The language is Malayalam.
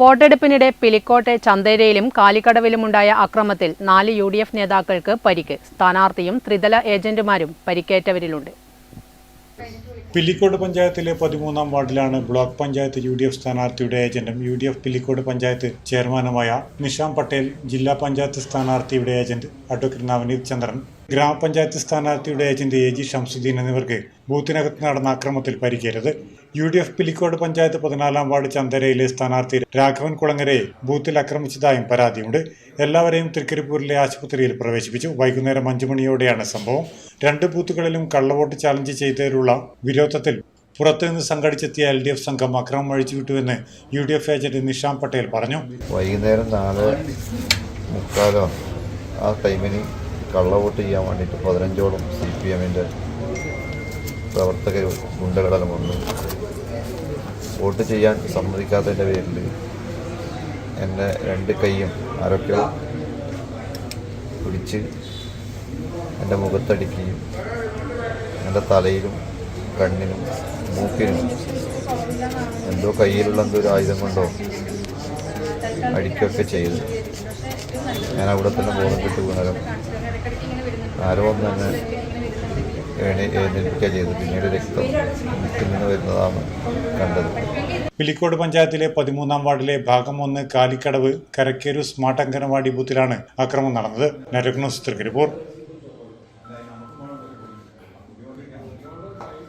വോട്ടെടുപ്പിനിടെ പിലിക്കോട്ടെ ചന്തേരയിലും കാലിക്കടവിലുമുണ്ടായ അക്രമത്തിൽ നാല് യു ഡി എഫ് നേതാക്കൾക്ക് പരിക്ക്. സ്ഥാനാർത്ഥിയും ത്രിതല ഏജന്റുമാരും പരിക്കേറ്റവരിലുണ്ട്. പില്ലിക്കോട് പഞ്ചായത്തിലെ പതിമൂന്നാം വാർഡിലാണ് block panchayat U D F സ്ഥാനാർത്ഥിയുടെ ഏജന്റും U D F Pilicode panchayat ചെയർമാനുമായ നിഷാം പട്ടേൽ ജില്ലാ പഞ്ചായത്ത് സ്ഥാനാർത്ഥിയുടെ ഏജന്റ് അഡ്വക്കേറ്റ് നവനീത് ചന്ദ്രൻ ഗ്രാമപഞ്ചായത്ത് സ്ഥാനാർത്ഥിയുടെ ഏജന്റ് എ ജി ഷംസുദ്ദീൻ എന്നിവർക്ക് ബൂത്തിനകത്ത് നടന്ന അക്രമത്തിൽ പരിക്കേറ്റത്. U D F Pilicode panchayat പതിനാലാം വാർഡ് ചന്ദരയിലെ സ്ഥാനാർത്ഥി രാഘവൻ കുളങ്ങരയെ ബൂത്തിൽ ആക്രമിച്ചതായും പരാതിയുണ്ട്. എല്ലാവരെയും തൃക്കരിപ്പൂരിലെ ആശുപത്രിയിൽ പ്രവേശിപ്പിച്ചു. വൈകുന്നേരം അഞ്ചു മണിയോടെയാണ് സംഭവം. രണ്ട് ബൂത്തുകളിലും കള്ളവോട്ട് ചാലഞ്ച് ചെയ്തതിലുള്ള വിരോധത്തിൽ പുറത്തുനിന്ന് സംഘടിച്ചെത്തിയ എൽ ഡി എഫ് സംഘം അക്രമം അഴിച്ചുവിട്ടുവെന്ന് U D F agent Nisham Patel പറഞ്ഞു. വൈകുന്നേരം നാല് മുക്കാലോ ആ ടൈമിന് കള്ളവോട്ട് ചെയ്യാൻ വേണ്ടിയിട്ട് പതിനഞ്ചോളം സി പി എമ്മിന്റെ പ്രവർത്തകർ ഗുണ്ടകടലം വോട്ട് ചെയ്യാൻ സമ്മതിക്കാത്തതിന്റെ പേരിൽ എന്റെ രണ്ട് കൈയും ആരൊക്കെ പിടിച്ച് എന്റെ മുഖത്തടിക്കുകയും എന്റെ തലയിലും കണ്ണിനും മൂക്കിനും എന്തോ കയ്യിലുള്ള എന്തോ ഒരു ആയുധം കൊണ്ടോ അടിക്കുകയൊക്കെ ചെയ്തു. ഞാൻ അവിടെ തന്നെ ബോധം കിട്ടു വീണരം ആരോ ഒന്ന് തന്നെ എണി എഴുന്നേൽപ്പിക്കുക ചെയ്തു പിന്നീട് രക്തം നിന്ന് വരുന്നതാണ് കണ്ടത്. പിലിക്കോട് പഞ്ചായത്തിലെ പതിമൂന്നാം വാർഡിലെ ഭാഗം ഒന്ന് കാലിക്കടവ് കരക്കേരു സ്മാർട്ട് അംഗനവാടി ബൂത്തിലാണ് ആക്രമണം നടന്നത്. നരഗ്നോസ് തൃക്കരിപ്പൂർ